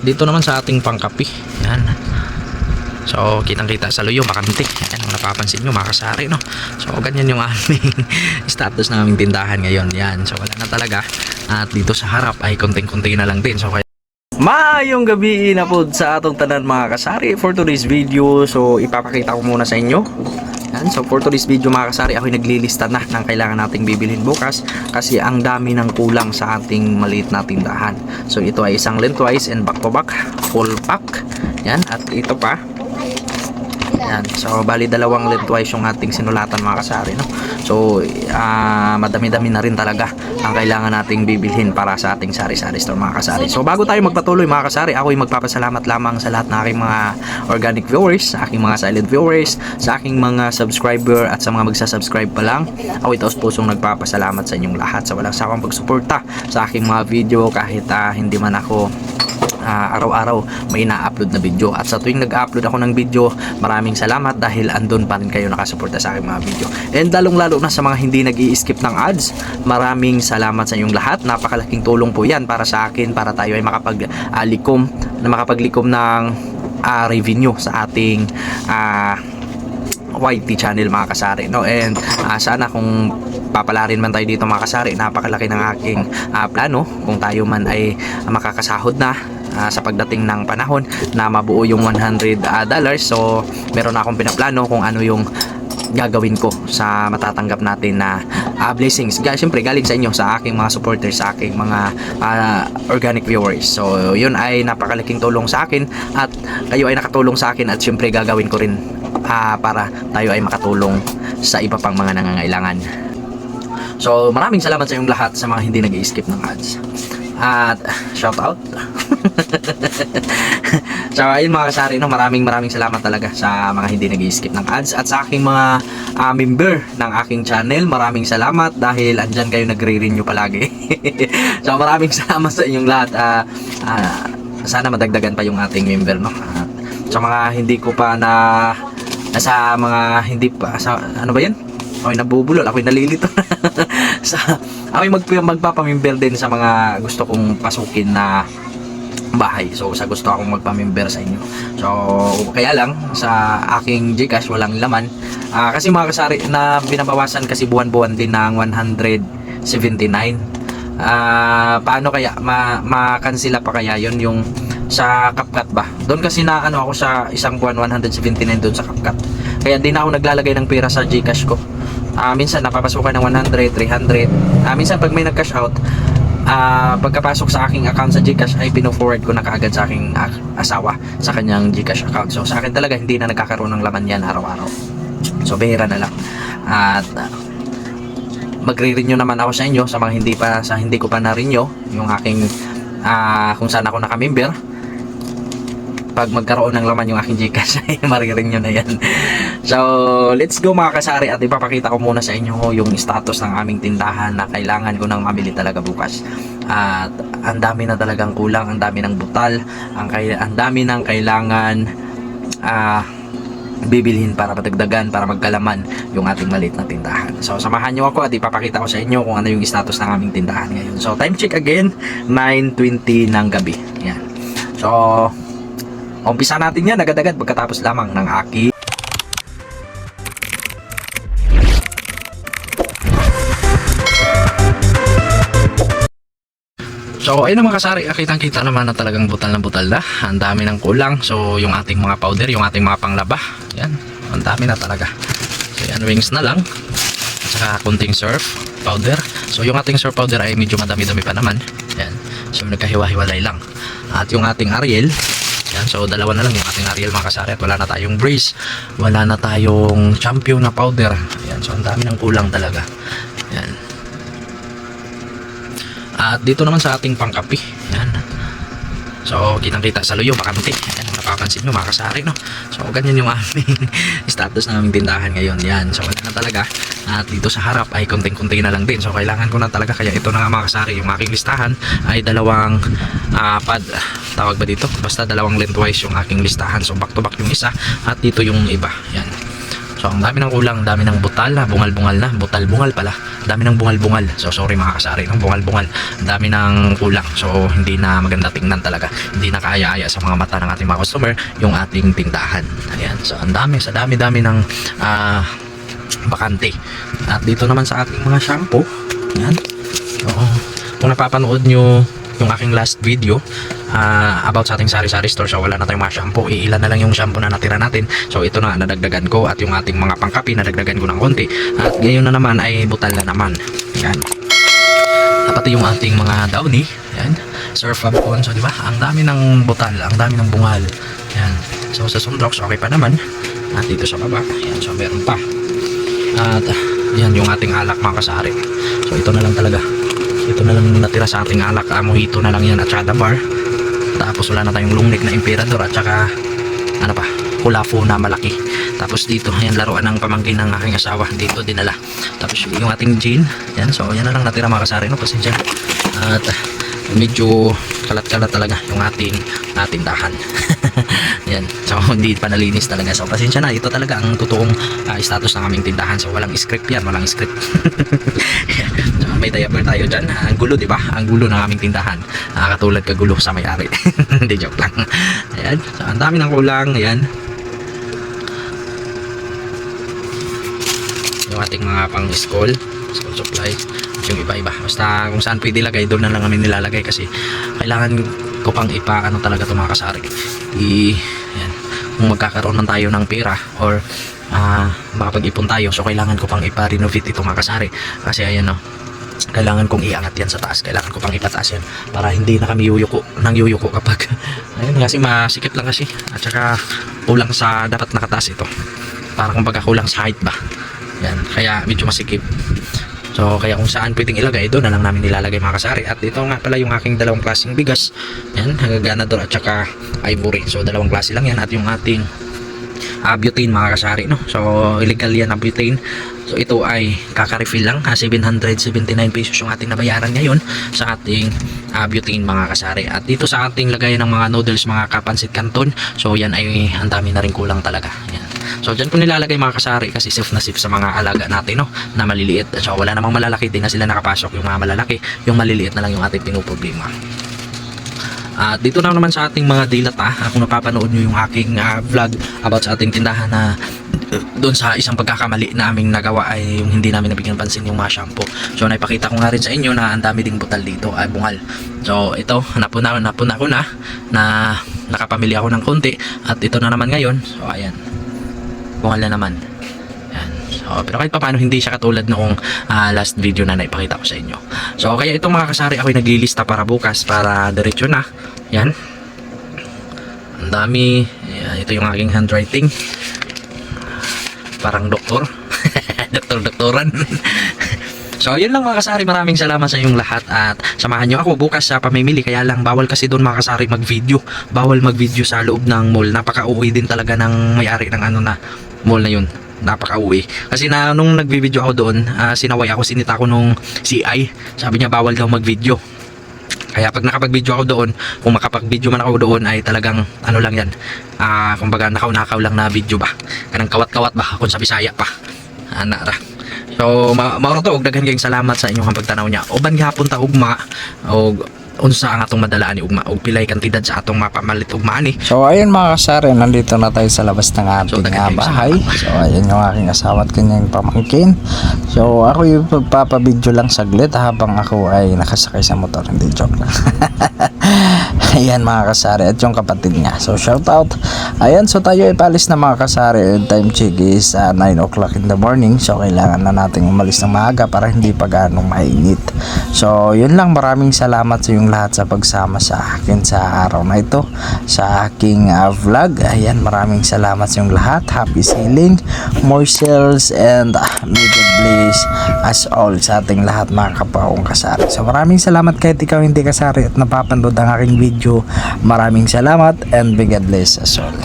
At dito naman sa ating pangkapi. Yan. So, kitang-kita sa luyo, makanti. Yan ang napapansin nyo, makasari, no? So, ganyan yung aming status ng aming tindahan ngayon. Yan. So, wala na talaga. At dito sa harap ay konting-konti na lang din. So, kaya Maayong gabi na po sa atong tanan mga kasari for today's video. So ipapakita ko muna sa inyo. Yan. So for today's video mga kasari, ako'y naglilista na ng kailangan nating bibilhin bukas kasi ang dami ng kulang sa ating maliit na tindahan. So ito ay isang lengthwise and back to back, full pack. Yan. At ito pa, yan. So, bali dalawang lengthwise yung ating sinulatan mga kasari, no? So, ah, madami-dami na rin talaga ang kailangan nating bibilhin para sa ating sari-sari store mga kasari. So, bago tayo magpatuloy mga kasari, ako'y magpapasalamat lamang sa lahat ng aking mga organic viewers, sa aking mga silent viewers, sa aking mga subscriber at sa mga magsa-subscribe pa lang. Ako'y taos pusong nagpapasalamat sa inyong lahat sa walang sawang pagsuporta sa aking mga video kahit ah, hindi man ako ah, araw-araw may ina-upload na video. At sa tuwing nag-upload ako ng video maraming salamat dahil andun pa rin kayo nakasuporta sa aking mga video. And lalong lalo na sa mga hindi nag skip ng ads maraming salamat sa inyong lahat. Napakalaking tulong po yan para sa akin para tayo ay makapag-likom na makapaglikom ng ah, revenue sa ating ah, YT channel mga kasari no? And ah, sana kung papalarin man tayo dito mga kasari napakalaki ng aking ah, plano. Kung tayo man ay makakasahod na ah, sa pagdating ng panahon na mabuo yung 100 ah, dollars so meron akong pinaplano kung ano yung gagawin ko sa matatanggap natin na ah, blessings. Ga, Siyempre, galing sa inyo, sa aking mga supporters, sa aking mga ah, organic viewers. So, yun ay napakalaking tulong sa akin at kayo ay nakatulong sa akin at siyempre gagawin ko rin ah, para tayo ay makatulong sa iba pang mga nangangailangan. So, maraming salamat sa inyong lahat sa mga hindi nag-skip ng ads. At shout out. so, ayun mga kasari, no, maraming maraming salamat talaga sa mga hindi nag-skip ng ads at sa aking mga ah, member ng aking channel. Maraming salamat dahil andyan kayo nagre-renew palagi. so, maraming salamat sa inyong lahat. Ah, ah, sana madagdagan pa yung ating member, no. At sa mga hindi ko pa na sa mga hindi pa sa ano ba yan? Ako'y nabubulol, ako'y nalilito. sa ako'y mag, magpapamember din sa mga gusto kong pasukin na bahay. So sa gusto akong magpamember sa inyo. So kaya lang sa aking Gcash walang laman. Ah, kasi mga kasari na binabawasan kasi buwan-buwan din ng 179. Ah, paano kaya ma makansila pa kaya 'yon yung sa CapCut ba? Doon kasi na ano ako sa isang buwan 179 doon sa CapCut. Kaya hindi na ako naglalagay ng pera sa Gcash ko. Ah, minsan napapasukan ng 100, 300. Ah, minsan pag may nag-cash out, ah, pagkapasok sa aking account sa Gcash ay pino-forward ko na kaagad sa aking ah, asawa sa kanyang Gcash account. So sa akin talaga hindi na nagkakaroon ng laman yan araw-araw. So bihira na lang. At ah, magre-renew naman ako sa inyo sa mga hindi pa sa hindi ko pa na-renew yung aking ah, kung saan ako naka-member pag magkaroon ng laman yung aking Gcash ay marirenew na yan so let's go mga kasari at ipapakita ko muna sa inyo yung status ng aming tindahan na kailangan ko nang mabili talaga bukas at ang dami na talagang kulang ang dami ng butal ang, ang dami ng kailangan ah bibilhin para patagdagan, para magkalaman yung ating maliit na tindahan. So, samahan nyo ako at ipapakita ko sa inyo kung ano yung status ng aming tindahan ngayon. So, time check again, 9.20 ng gabi. Yan. So, umpisa natin yan agad-agad pagkatapos lamang ng aking So, ayun naman kasari, kitang kita naman na talagang butal na butal na. Ang dami ng kulang. So, yung ating mga powder, yung ating mga panglaba. Yan, ang dami na talaga. So, yan, wings na lang. At saka kunting surf powder. So, yung ating surf powder ay medyo madami-dami pa naman. Yan. So, nagkahiwa-hiwalay lang. At yung ating Ariel, yan, so dalawa na lang yung ating Ariel mga kasari at wala na tayong brace, wala na tayong champion na powder. Yan, so ang dami ng kulang talaga. Yan. At dito naman sa ating pangkapi. Yan. So, kitang-kita sa luyo, makanti. Yan napapansin nyo, mga kasari, no? So, ganyan yung aming status ng aming tindahan ngayon. Yan. So, wala na talaga. At dito sa harap ay konting-konti na lang din. So, kailangan ko na talaga. Kaya ito na nga mga kasari. Yung aking listahan ay dalawang ah, pad. Tawag ba dito? Basta dalawang lengthwise yung aking listahan. So, back to back yung isa. At dito yung iba. Yan. So ang dami ng kulang, ang dami ng butal na, bungal-bungal na, butal-bungal pala. Dami ng bungal-bungal. So sorry mga kasari, ng bungal-bungal. Dami ng kulang. So hindi na maganda tingnan talaga. Hindi na kaya-aya sa mga mata ng ating mga customer yung ating tindahan. Ayan. So ang dami, sa dami-dami ng ah, bakante. At dito naman sa ating mga shampoo. Ayan. So, kung napapanood nyo yung aking last video ah, about sa ating sari-sari store. So wala na tayong mga shampoo. Iilan na lang yung shampoo na natira natin. So ito na nadagdagan ko at yung ating mga pangkapi nadagdagan ko ng konti. At ngayon na naman ay butal na naman. Yan at pati yung ating mga downy. Yan surf abcon so di ba? Ang dami ng butal. Ang dami ng bungal. Yan so sa sundrox okay pa naman. At dito sa baba yan so meron pa. At yan yung ating alak mga kasari. So ito na lang talaga ito na lang natira sa ating alak. Uh, mojito na lang yan at saka bar tapos wala na tayong lungnik na emperador at saka ano pa kulafo na malaki. Tapos dito yan laruan ng pamangkin ng aking asawa. Dito dinala. Tapos yung ating jean yan so yan na lang natira mga kasari no? Pasensya. At ah, medyo kalat-kalat talaga yung ating ating dahan. Yan so hindi pa nalinis talaga. So pasensya na ito talaga ang totoong ah, status ng aming tindahan. So walang script yan walang script may diaper tayo dyan. Ang gulo di ba? Ang gulo ng aming tindahan. Ah, katulad kagulo sa may-ari. Hindi joke lang. Ayan. So ang dami ng kulang. Ayan. Yung ating mga pang school supply. Yung iba-iba. Basta kung saan pwede lagay doon na lang kami nilalagay kasi kailangan ko pang ipa ano talaga ito mga kasari. I yan, kung magkakaroon man tayo ng pera or ah makapag-ipon tayo so kailangan ko pang ipa-renovate ito mga kasari. Kasi ayan no kailangan kong iangat yan sa taas. Kailangan ko pang ipataas yan para hindi na kami yuyuko nang yuyuko kapag ayun kasi masikip lang kasi. At saka kulang sa dapat nakataas ito. Para kumbaga kulang sa height ba? Yan kaya medyo masikip. So kaya kung saan pwedeng ilagay doon na lang namin nilalagay mga kasari. At ito nga pala yung aking dalawang klaseng bigas. Yan hagaganador at saka ivory. So dalawang klase lang yan at yung ating uh, butane mga kasari no? So illegal yan ang butane so ito ay kaka-refill lang ha? 779 pesos yung ating nabayaran ngayon sa ating uh, butane mga kasari. At dito sa ating lagayan ng mga noodles mga kapansit canton so yan ay ang dami na rin kulang talaga. Yan So dyan ko nilalagay mga kasari kasi safe na safe sa mga alaga natin no? Na maliliit. So wala namang malalaki din na sila nakapasok yung mga malalaki, yung maliliit na lang yung ating pinoproblema. At dito na naman sa ating mga dilata, ah, kung napapanood nyo yung aking ah, vlog about sa ating tindahan na doon sa isang pagkakamali na aming nagawa ay yung hindi namin nabigyan pansin yung mga shampoo. So naipakita ko nga rin sa inyo na ang dami ding butal dito ay bungal. So ito, napuna, napuna ko na na nakapamili ako ng konti at ito na naman ngayon. So ayan, bungal na naman. Yan. So, pero kahit pa paano hindi siya katulad noong ah, last video na naipakita ko sa inyo. So kaya itong mga kasari ako'y naglilista para bukas para diretso na. Yan. Ang dami. Yan, ito yung aking handwriting. Parang doktor. Doktor-doktoran. So, yun lang mga kasari. Maraming salamat sa inyong lahat at samahan nyo ako bukas sa pamimili. Kaya lang, bawal kasi doon mga kasari mag-video. Bawal mag-video sa loob ng mall. Napaka-uwi din talaga ng may-ari ng ano na mall na yun. Napaka-uwi. Kasi na, nung nag-video ako doon, ah, sinaway ako, sinita ko nung CI. Sabi niya, bawal daw mag-video. Kaya pag nakapag-video ako doon, kung makapag-video man ako doon ay talagang ano lang yan. Ah, kumbaga nakaw-nakaw lang na video ba. Kanang kawat-kawat ba kung sa Bisaya pa. Ana ra. So, ma mauro to og daghan kayong salamat sa inyong pagtanaw niya. Uban gihapon ta ugma og unsa ang atong madalaan ni ugma og pilay kantidad sa atong mapamalit ugma ani. So ayun mga kasari, nandito na tayo sa labas ng ating sa bahay. So ayun yung aking asawa at kanyang pamangkin. So ako yung pagpapabidyo lang saglit habang ako ay nakasakay sa motor. Hindi joke lang. Ayan mga kasari at yung kapatid niya. So shout out. Ayan so tayo ay palis na mga kasari. And time check is ah, 9 o'clock in the morning. So kailangan na natin umalis ng maaga para hindi pa ganong mainit. So yun lang maraming salamat sa yung lahat sa pagsama sa akin sa araw na ito sa aking ah, vlog. Ayan maraming salamat sa yung lahat. Happy sailing, more sales and ah, may God bless as all sa ating lahat mga kapaong kasari. So maraming salamat kahit ikaw hindi kasari at napapanood ang aking video. Maraming salamat and may God bless as all.